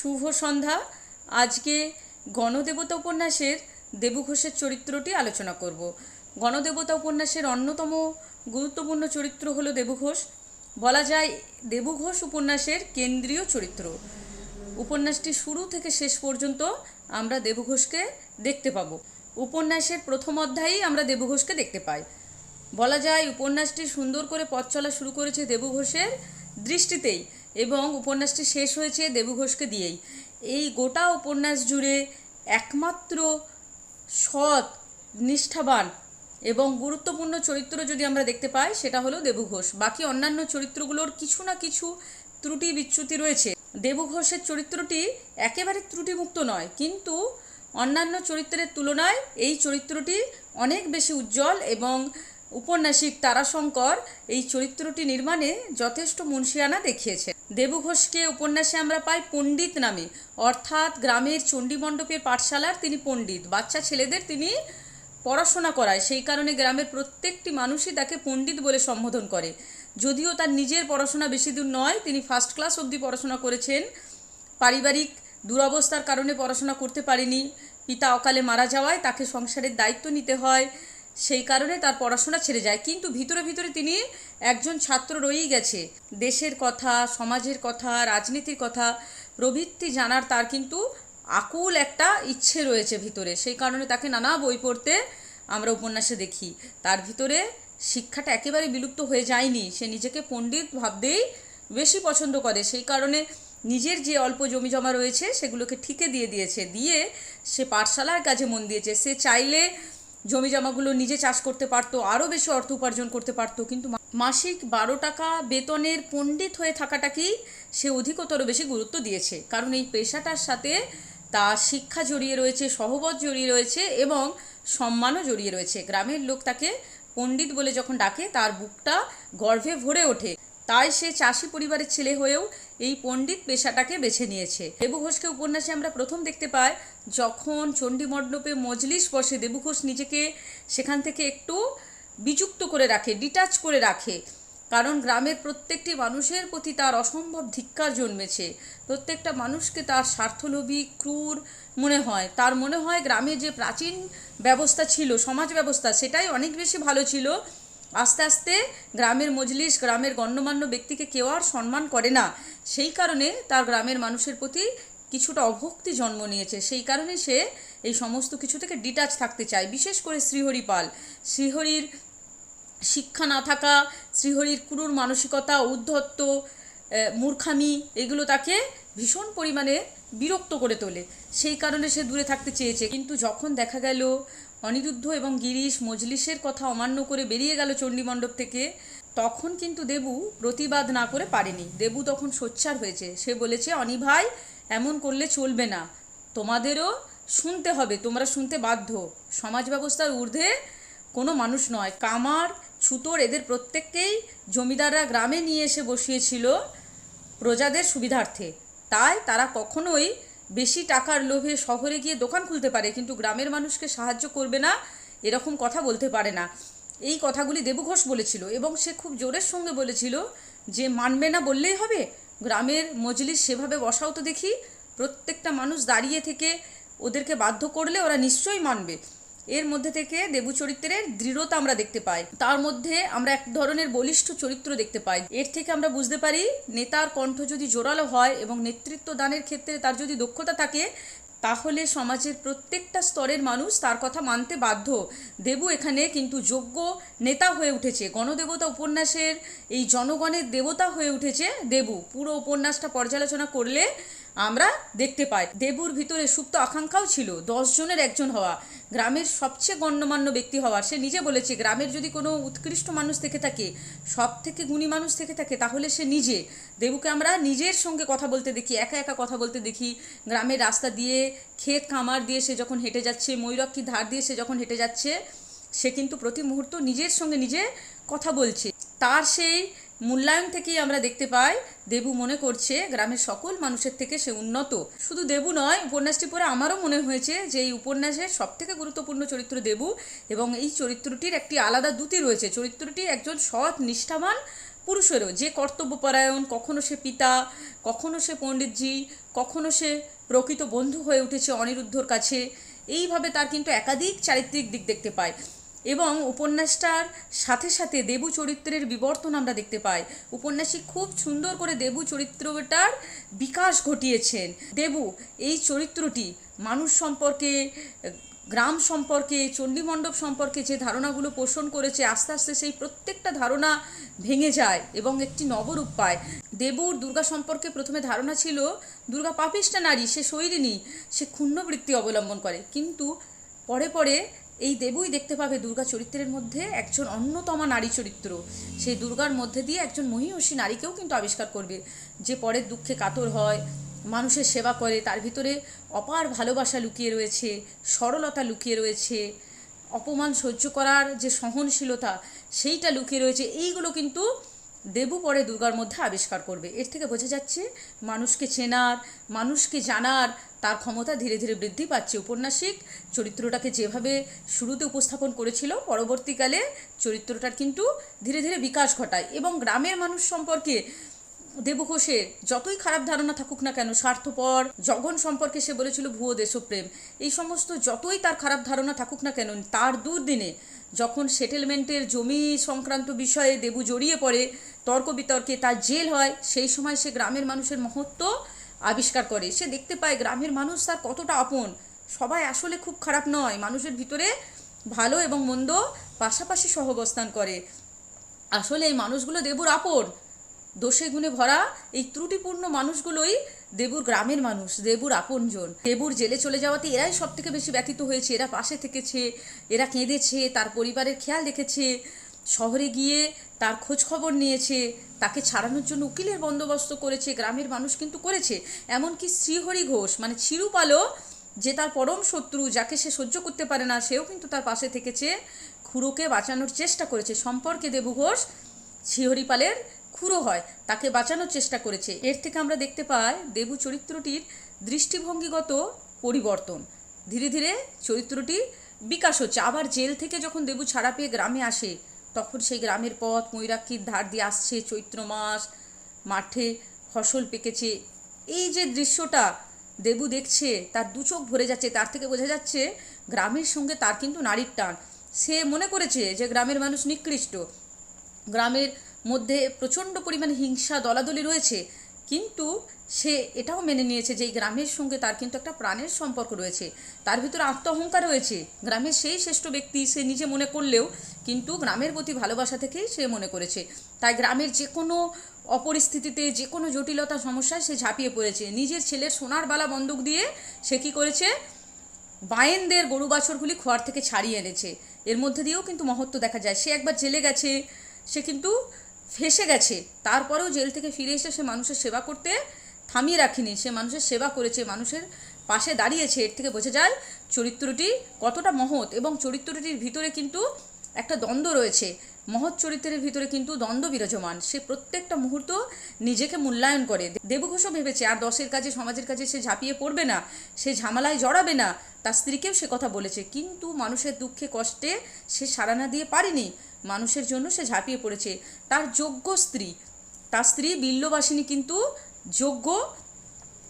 শুভ সন্ধ্যা। আজকে গণদেবতা উপন্যাসের দেবঘোষের চরিত্রটি আলোচনা করব। গণদেবতা উপন্যাসের অন্যতম গুরুত্বপূর্ণ চরিত্র হলো দেবঘোষ। বলা যায় দেবঘোষ উপন্যাসের কেন্দ্রীয় চরিত্র। উপন্যাসটি শুরু থেকে শেষ পর্যন্ত আমরা দেবঘোষকে দেখতে পাবো। উপন্যাসের প্রথম অধ্যায়েই আমরা দেবঘোষকে দেখতে পাই। বলা যায় উপন্যাসটি সুন্দর করে পথ চলা শুরু করেছে দেবঘোষের দৃষ্টিতেই। এবং উপন্যাসটি শেষ হয়েছে দেবঘোষকে দিয়েই। এই গোটা উপন্যাস জুড়ে একমাত্র সৎ, নিষ্ঠাবান এবং গুরুত্বপূর্ণ চরিত্র যদি আমরা দেখতে পাই, সেটা হলো দেবঘোষ। বাকি অন্যান্য চরিত্রগুলোর কিছু না কিছু ত্রুটি বিচ্যুতি রয়েছে। দেবঘোষের চরিত্রটি একেবারে ত্রুটিমুক্ত নয়, কিন্তু অন্যান্য চরিত্রের তুলনায় এই চরিত্রটি অনেক বেশি উজ্জ্বল এবং উপন্যাসিক তারাশঙ্কর এই চরিত্রটি নির্মাণে যথেষ্ট মুন্সিয়ানা দেখিয়েছে। দেবঘোষকে উপন্যাসে আমরা পাই পণ্ডিত নামে। অর্থাৎ গ্রামের চণ্ডীমণ্ডপের পাঠশালার তিনি পণ্ডিত। বাচ্চা ছেলেদের তিনি পড়াশোনা করায়। সেই কারণে গ্রামের প্রত্যেকটি মানুষই তাকে পণ্ডিত বলে সম্বোধন করে। যদিও তার নিজের পড়াশোনা বেশি দূর নয়, তিনি ফার্স্ট ক্লাস অবধি পড়াশোনা করেছেন। পারিবারিক দুরবস্থার কারণে পড়াশোনা করতে পারেনি। পিতা অকালে মারা যাওয়ায় তাকে সংসারের দায়িত্ব নিতে হয়। সেই কারণে তার পড়াশোনা ছেড়ে যায়। কিন্তু ভিতরে ভিতরে তিনি একজন ছাত্র রয়েই গেছে। দেশের কথা, সমাজের কথা, রাজনীতির কথা, প্রভৃতি জানার তার কিন্তু আকুল একটা ইচ্ছে রয়েছে ভিতরে। সেই কারণে তাকে নানা বই পড়তে আমরা উপন্যাসে দেখি। তার ভিতরে শিক্ষাটা একেবারে বিলুপ্ত হয়ে যায়নি। সে নিজেকে পণ্ডিত ভাবতেই বেশি পছন্দ করে। সেই কারণে নিজের যে অল্প জমি জমা রয়েছে, সেগুলোকে ঠিকে দিয়ে দিয়েছে। দিয়ে সে পাঠশালার কাজে মন দিয়েছে। সে চাইলে জমি জমাগুলো নিজে চাষ করতে পারতো, আরও বেশি অর্থ উপার্জন করতে পারতো, কিন্তু মাসিক বারো টাকা বেতনের পণ্ডিত হয়ে থাকাটাকেই সে অধিকতর বেশি গুরুত্ব দিয়েছে? কারণ এই পেশাটার সাথে তার শিক্ষা জড়িয়ে রয়েছে, সহবত জড়িয়ে রয়েছে এবং সম্মানও জড়িয়ে রয়েছে। গ্রামের লোক তাকে পণ্ডিত বলে যখন ডাকে, তার বুকটা গর্ভে ভরে ওঠে। তাই সে চাষি পরিবারের ছেলে হয়েও এই পণ্ডিত পেশাটাকে বেছে নিয়েছে। দেবু ঘোষকে উপন্যাসে আমরা প্রথম দেখতে পাই, যখন চণ্ডী মণ্ডপে মজলিস বসে দেবু ঘোষ নিজেকে সেখান থেকে একটু বিযুক্ত করে রাখে ডিটাচ করে রাখে। কারণ গ্রামের প্রত্যেকটি মানুষের প্রতি তার অসম্ভব ধিক্কার জন্মেছে। প্রত্যেকটা মানুষকে তার স্বার্থলোভী, ক্রূর মনে হয়। তার মনে হয় গ্রামে যে প্রাচীন ব্যবস্থা ছিল, সমাজ ব্যবস্থা, সেটাই অনেক বেশি ভালো ছিল। আস্তে আস্তে গ্রামের মজলিস, গ্রামের গণ্যমান্য ব্যক্তিকে কেউ আর সম্মান করে না। সেই কারণে তার গ্রামের মানুষের প্রতি কিছুটা অভক্তি জন্ম নিয়েছে। সেই কারণে সে এই সমস্ত কিছু থেকে ডিটাচ থাকতে চায়। বিশেষ করে শ্রীহরি পাল শ্রীহরির শিক্ষা না থাকা, শ্রীহরির কুরুর মানসিকতা উদ্ধত্ত মূর্খামি, এগুলো তাকে ভীষণ পরিমাণে বিরক্ত করে তোলে। সেই কারণে সে দূরে থাকতে চেয়েছে। কিন্তু যখন দেখা গেল অনিরুদ্ধ এবং গিরিশ মজলিসের কথা অমান্য করে বেরিয়ে গেল চণ্ডীমণ্ডপ থেকে, তখন কিন্তু দেবু প্রতিবাদ না করে পারেনি। দেবু তখন সোচ্চার হয়েছে। সে বলেছে, অনি ভাই, এমন করলে চলবে না। তোমাদেরও শুনতে হবে, তোমরা শুনতে বাধ্য। সমাজ ব্যবস্থার ঊর্ধ্বে কোনো মানুষ নয়। কামার, ছুতোর এদের প্রত্যেককেই জমিদাররা গ্রামে নিয়ে এসে বসিয়েছিল প্রজাদের সুবিধার্থে। তাই তারা কখনোই বেশি টাকার লোভে শহরে গিয়ে দোকান খুলতে পারে, কিন্তু গ্রামের মানুষকে সাহায্য করবে না, এরকম কথা বলতে পারে না। এই কথাগুলি দেবঘোষ বলেছিল এবং সে খুব জোরের সঙ্গে বলেছিল যে, মানবে না বললেই হবে। গ্রামের মজলিস সেভাবে বসাও তো দেখি। প্রত্যেকটা মানুষ দাঁড়িয়ে থেকে ওদেরকে বাধ্য করলে ওরা নিশ্চয়ই মানবে। এর মধ্যে থেকে দেবু চরিত্রের দৃঢ়তা আমরা দেখতে পাই। তার মধ্যে আমরা এক ধরনের বলিষ্ঠ চরিত্র দেখতে পাই। এর থেকে আমরা বুঝতে পারি, নেতার কণ্ঠ যদি জোরালো হয় এবং নেতৃত্ব দানের ক্ষেত্রে তার যদি দক্ষতা থাকে, তাহলে সমাজের প্রত্যেকটা স্তরের মানুষ তার কথা মানতে বাধ্য। দেবু এখানে কিন্তু যোগ্য নেতা হয়ে উঠেছে। গণদেবতা উপন্যাসের এই জনগণের দেবতা হয়ে উঠেছে দেবু। পুরো উপন্যাসটা পর্যালোচনা করলে আমরা দেখতে পাই। দেবুর ভিতরে সুপ্ত আকাঙ্ক্ষাও ছিল জনের একজন হওয়া। গ্রামের সবচেয়ে গণ্যমান্য ব্যক্তি হওয়ার সে নিজে বলেছে, গ্রামের যদি কোনো উৎকৃষ্ট মানুষ থেকে থাকে সব থেকে গুণী মানুষ থেকে থাকে, তাহলে সে নিজে। দেবুকে আমরা নিজের সঙ্গে কথা বলতে দেখি, একা একা কথা বলতে দেখি। গ্রামের রাস্তা দিয়ে, ক্ষেত খামার দিয়ে সে যখন হেঁটে যাচ্ছে ময়ূরক্ষী ধার দিয়ে সে যখন হেঁটে যাচ্ছে, সে কিন্তু প্রতি মুহূর্ত নিজের সঙ্গে নিজে কথা বলছে। তার সেই মূল্যায়ন থেকেই আমরা দেখতে পাই, দেবু মনে করছে গ্রামের সকল মানুষের থেকে সে উন্নত। শুধু দেবু নয়, উপন্যাসটি পড়ে আমারও মনে হয়েছে যে এই উপন্যাসের সবথেকে গুরুত্বপূর্ণ চরিত্র দেবু এবং এই চরিত্রটির একটি আলাদা দ্যুতি রয়েছে। চরিত্রটি একজন সৎ, নিষ্ঠাবান পুরুষেরও। যে কর্তব্যপরায়ণ, কখনো সে পিতা, কখনো সে পণ্ডিতজি, কখনো সে প্রকৃত বন্ধু হয়ে উঠেছে অনিরুদ্ধর কাছে, এইভাবে তার কিন্তু একাধিক চারিত্রিক দিক দেখতে পাই এবং উপন্যাসটার সাথে সাথে দেবু চরিত্রের বিবর্তন আমরা দেখতে পাই। উপন্যাসিক খুব সুন্দর করে দেবু চরিত্রটার বিকাশ ঘটিয়েছেন। দেবু, এই চরিত্রটি মানুষ সম্পর্কে, গ্রাম সম্পর্কে, চণ্ডীমণ্ডপ সম্পর্কে যে ধারণাগুলো পোষণ করেছে, আস্তে আস্তে সেই প্রত্যেকটা ধারণা ভেঙে যায় এবং একটি নবরূপ পায়। দেবুর দুর্গা সম্পর্কে প্রথমে ধারণা ছিল, দুর্গা পাপিষ্ঠা নারী, সে শৈরিনী সে ক্ষুণ্ণবৃত্তি অবলম্বন করে। কিন্তু পরে পরে এই দেবই দেখতে পাবে দুর্গা চরিত্রের মধ্যে একজন অন্যতমা নারী চরিত্র। সেই দুর্গার মধ্যে দিয়ে একজন মহিষী নারীকেও কিন্তু আবিষ্কার করবে। যে পরের দুঃখে কাতর হয়, মানুষের সেবা করে, তার ভিতরে অপার ভালোবাসা লুকিয়ে রয়েছে, সরলতা লুকিয়ে রয়েছে, অপমান সহ্য করার যে সহনশীলতা, সেইটা লুকিয়ে রয়েছে। এইগুলো কিন্তু দেবু পরে দুর্গার মধ্যে আবিষ্কার করবে। এর থেকে বোঝা যাচ্ছে, মানুষকে চেনার, মানুষকে জানার তার ক্ষমতা ধীরে ধীরে বৃদ্ধি পাচ্ছে। উপন্যাসিক চরিত্রটাকে যেভাবে শুরুতে উপস্থাপন করেছিল, পরবর্তীকালে চরিত্রটার কিন্তু ধীরে ধীরে বিকাশ ঘটায় এবং গ্রামের মানুষ সম্পর্কে দেবঘোষের যতই খারাপ ধারণা থাকুক না কেন, স্বার্থপর জগন সম্পর্কে সে বলেছিল ভুয়ো দেশপ্রেম। এই সমস্ত যতই তার খারাপ ধারণা থাকুক না কেন, তার দুর্দিনে যখন সেটেলমেন্টের জমি সংক্রান্ত বিষয়ে দেবু জড়িয়ে পড়ে, তর্ক বিতর্কে তার জেল হয়, সেই সময় সে গ্রামের মানুষের মহত্ব আবিষ্কার করে। সে দেখতে পায় গ্রামের মানুষ তার কতটা আপন। সবাই আসলে খুব খারাপ নয়, মানুষের ভিতরে ভালো এবং মন্দ পাশাপাশি সহবস্থান করে। আসলে এই মানুষগুলো দেবুর আপন। দোষে গুণে ভরা এই ত্রুটিপূর্ণ মানুষগুলোই দেবুর গ্রামের মানুষ, দেবুর আপনজন। দেবুর জেলে চলে যাওয়াতে এরাই সব থেকে বেশি ব্যথিত হয়েছে। এরা পাশে থেকেছে, এরা কেঁদেছে, তার পরিবারের খেয়াল রেখেছে, শহরে গিয়ে তার খোঁজ খবর নিয়েছে, তাকে ছাড়ানোর জন্য উকিলের বন্দোবস্ত করেছে, গ্রামের মানুষ কিন্তু করেছে। এমনকি শ্রীহরি ঘোষ মানে চিরুপালও যে তার পরম শত্রু, যাকে সে সহ্য করতে পারে না, সেও কিন্তু তার পাশে থেকেছে, খুড়োকে বাঁচানোর চেষ্টা করেছে। সম্পর্কে দেবু ঘোষ শিহরিপালের খুঁড়ো হয়, তাকে বাঁচানোর চেষ্টা করেছে। এর থেকে আমরা দেখতে পাই দেবু চরিত্রটির দৃষ্টিভঙ্গিগত পরিবর্তন। ধীরে ধীরে চরিত্রটি বিকাশ হচ্ছে। আবার জেল থেকে যখন দেবু ছাড়া পেয়ে গ্রামে আসে, তখন সেই গ্রামের পথ, ময়ূরাক্ষীর ধার দিয়ে আসছে, চৈত্র মাস, মাঠে ফসল পেকেছে। এই যে দৃশ্যটা দেবু দেখছে, তার দু চোখ ভরে যাচ্ছে। তার থেকে বোঝা যাচ্ছে, গ্রামের সঙ্গে তার কিন্তু নারীর টান। সে মনে করেছে যে গ্রামের মানুষ নিকৃষ্ট। গ্রামের মধ্যে প্রচণ্ড পরিমাণে হিংসা, দলাদলি রয়েছে। কিন্তু সে এটাও মেনে নিয়েছে যে এই গ্রামের সঙ্গে তার কিন্তু একটা প্রাণের সম্পর্ক রয়েছে। তার ভিতরে আত্ম অহংকার রয়েছে। গ্রামের সেই শ্রেষ্ঠ ব্যক্তি সে নিজে মনে করলেও কিন্তু গ্রামের প্রতি ভালোবাসা থেকেই সে মনে করেছে। তাই গ্রামের যে কোনো অপরিস্থিতিতে, যে কোনো জটিলতা, সমস্যায় সে ঝাঁপিয়ে পড়েছে। নিজের ছেলের সোনার বালা বন্দুক দিয়ে সে কী করেছে? বায়েনদের গরু বাছরগুলি খোয়ার থেকে ছাড়িয়ে এনেছে। এর মধ্যে দিয়েও কিন্তু মহত্ব দেখা যায়। সে একবার জেলে গেছে সে কিন্তু ফেসে গেছে। তারপরেও জেল থেকে ফিরে এসে সে মানুষের সেবা করতে থামিয়ে রাখেনি। সে মানুষের সেবা করেছে, মানুষের পাশে দাঁড়িয়েছে। এর থেকে বোঝা যায়, চরিত্রটি কতটা মহৎ এবং চরিত্রটির ভিতরে কিন্তু একটা দ্বন্দ্ব রয়েছে। মহৎ চরিত্রের ভিতরে কিন্তু দ্বন্দ্ব বিরাজমান। সে প্রত্যেকটা মুহূর্ত নিজেকে মূল্যায়ন করে। দেবঘোষও ভেবেছে, আর দশের কাজে, সমাজের কাজে সে ঝাঁপিয়ে পড়বে না, সে ঝামেলায় জড়াবে না। তার স্ত্রীকেও সে কথা বলেছে। কিন্তু মানুষের দুঃখে, কষ্টে সে সাড়া না দিয়ে পারেনি। মানুষের জন্য সে ঝাঁপিয়ে পড়েছে। তার যোগ্য স্ত্রী, তার স্ত্রী বিল্লবাসিনী কিন্তু যোগ্য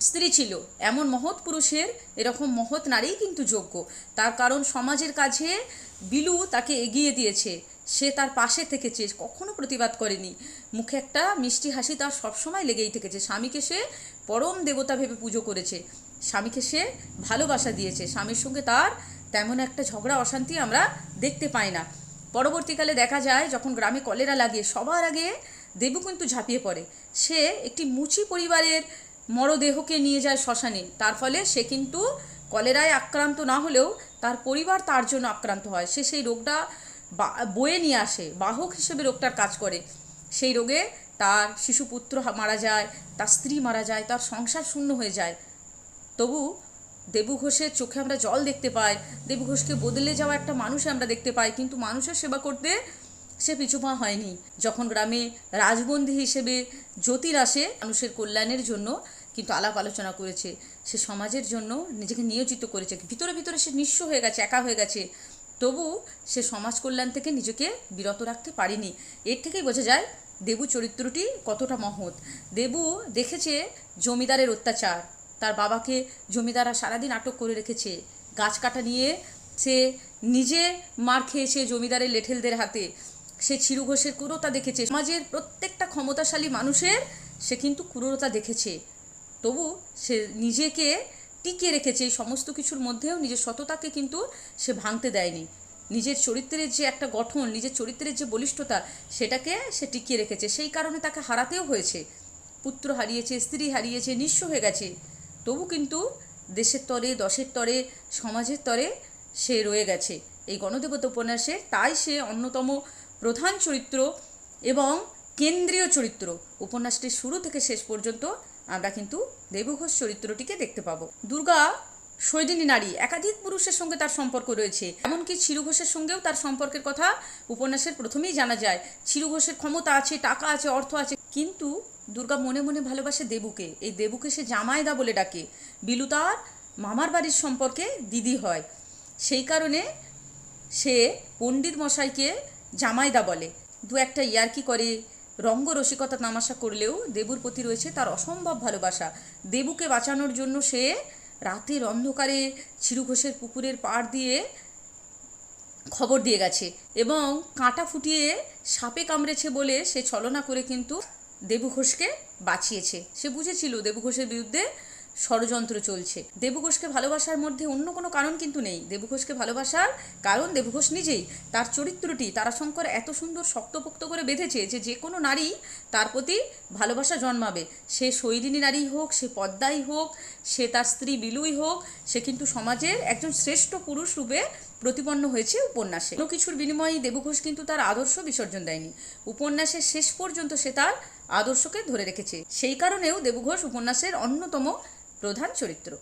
স্ত্রী ছিল। এমন মহৎ পুরুষের এরকম মহৎ নারীই কিন্তু যোগ্য। তার কারণ সমাজের কাছে বিলু তাকে এগিয়ে দিয়েছে। সে তার পাশে থেকেছে, কখনো প্রতিবাদ করেনি। মুখে একটা মিষ্টি হাসি তার সবসময় লেগেই থেকেছে। স্বামীকে সে পরম দেবতা ভেবে পুজো করেছে। স্বামীকে সে ভালোবাসা দিয়েছে। স্বামীর সঙ্গে তার তেমন একটা ঝগড়া, অশান্তি আমরা দেখতে পাই না। পরবর্তীকালে দেখা যায়, যখন গ্রামে কলেরা লাগে সবার আগে দেবু কিন্তু ঝাঁপিয়ে পড়ে। সে একটি মুচি পরিবারের মরদেহকে নিয়ে যায় শ্মশানে। তার ফলে সে কিন্তু কলেরায় আক্রান্ত না হলেও তার পরিবার তার জন্য আক্রান্ত হয়। সে সেই রোগটা বয়ে নিয়ে আসে, বাহক হিসেবে রোগটার কাজ করে। সেই রোগে তার শিশুপুত্র মারা যায়, তার স্ত্রী মারা যায়, তার সংসার শূন্য হয়ে যায়। তবু দেবু ঘোষের চোখে আমরা জল দেখতে পাই দেবু ঘোষকে বদলে যাওয়া একটা মানুষ আমরা দেখতে পাই, কিন্তু মানুষের সেবা করতে সে পিছুপা হয়নি। যখন গ্রামে রাজবন্দী হিসেবে জ্যোতির আসে, মানুষের কল্যাণের জন্য কিন্তু আলাপ আলোচনা করেছে, সে সমাজের জন্য নিজেকে নিয়োজিত করেছে, ভিতরে ভিতরে সে নিঃস্ব হয়ে গেছে, একা হয়ে গেছে। তবু সে সমাজ কল্যাণ থেকে নিজেকে বিরত রাখতে পারেনি। এর থেকেই বোঝা যায়, দেবু চরিত্রটি কতটা মহৎ। দেবু দেখেছে জমিদারের অত্যাচার। তার বাবাকে জমিদাররা সারাদিন আটক করে রেখেছে। গাছ কাটা নিয়ে সে নিজে মার খেয়েছে জমিদারের লেঠেলদের হাতে। সে চিরু ঘোষের ক্রূরতা দেখেছে। সমাজের প্রত্যেকটা ক্ষমতাশালী মানুষের সে কিন্তু ক্রূরতা দেখেছে। তবু সে নিজেকে টিকিয়ে রেখেছে, এই সমস্ত কিছুর মধ্যেও নিজের সততাকে কিন্তু সে ভাঙতে দেয়নি। নিজের চরিত্রের যে একটা গঠন, নিজের চরিত্রের যে বলিষ্ঠতা, সেটাকে সে টিকিয়ে রেখেছে। সেই কারণে তাকে হারাতেও হয়েছে। পুত্র হারিয়েছে, স্ত্রী হারিয়েছে, নিঃস্ব হয়ে গেছে। তবু কিন্তু দেশের তরে, দশের তরে, সমাজের তরে সে রয়ে গেছে। এই গণদেবতা উপন্যাসে তাই সে অন্যতম প্রধান চরিত্র এবং কেন্দ্রীয় চরিত্র। উপন্যাসটির শুরু থেকে শেষ পর্যন্ত আমরা কিন্তু দেবঘোষ চরিত্রটিকে দেখতে পাবো। দুর্গা সৈদিনী নারী, একাধিক পুরুষের সঙ্গে তার সম্পর্ক রয়েছে। এমনকি চিরু ঘোষের সঙ্গেও তার সম্পর্কের কথা উপন্যাসের প্রথমেই জানা যায়। চিরু ঘোষের ক্ষমতা আছে, টাকা আছে, অর্থ আছে। কিন্তু দুর্গা মনে মনে ভালোবাসে দেবুকে। এই দেবুকে সে জামাইদা বলে ডাকে। বিলু তার মামার বাড়ির সম্পর্কে দিদি হয়। সেই কারণে সে পণ্ডিত মশাইকে জামাইদা বলে। দু একটা ইয়ার্কি করে রঙ্গ রসিকতা তামাশা করলেও দেবুর প্রতি রয়েছে তার অসম্ভব ভালোবাসা। দেবুকে বাঁচানোর জন্য সে রাতের অন্ধকারে চিরু ঘোষের পুকুরের পাড় দিয়ে খবর দিয়ে গেছে এবং কাঁটা ফুটিয়ে সাপে কামড়েছে বলে সে ছলনা করে কিন্তু দেবু ঘোষকে বাঁচিয়েছে। সে বুঝেছিল দেবু ঘোষের বিরুদ্ধে ষড়যন্ত্র চলছে। দেবু ঘোষকে ভালোবাসার মধ্যে অন্য কোনো কারণ কিন্তু নেই। দেবু ঘোষকে ভালোবাসার কারণ দেবু ঘোষ নিজেই। তার চরিত্রটি তারাশঙ্কর এত সুন্দর শক্তপোক্ত করে বেঁধেছে যে যে কোনো নারী তার প্রতি ভালোবাসা জন্মাবে। সে শৈলিনী নারী হোক, সে পদ্মাই হোক, সে তার স্ত্রী বিলুই হোক, সে কিন্তু সমাজের একজন শ্রেষ্ঠ পুরুষ রূপে প্রতিপন্ন হয়েছে উপন্যাসে। কোনো কিছুর বিনিময়ে দেবঘোষ কিন্তু তার আদর্শ বিসর্জন দেয়নি। উপন্যাসের শেষ পর্যন্ত সে তার আদর্শকে ধরে রেখেছে। সেই কারণেও দেবঘোষ উপন্যাসের অন্যতম প্রধান চরিত্র।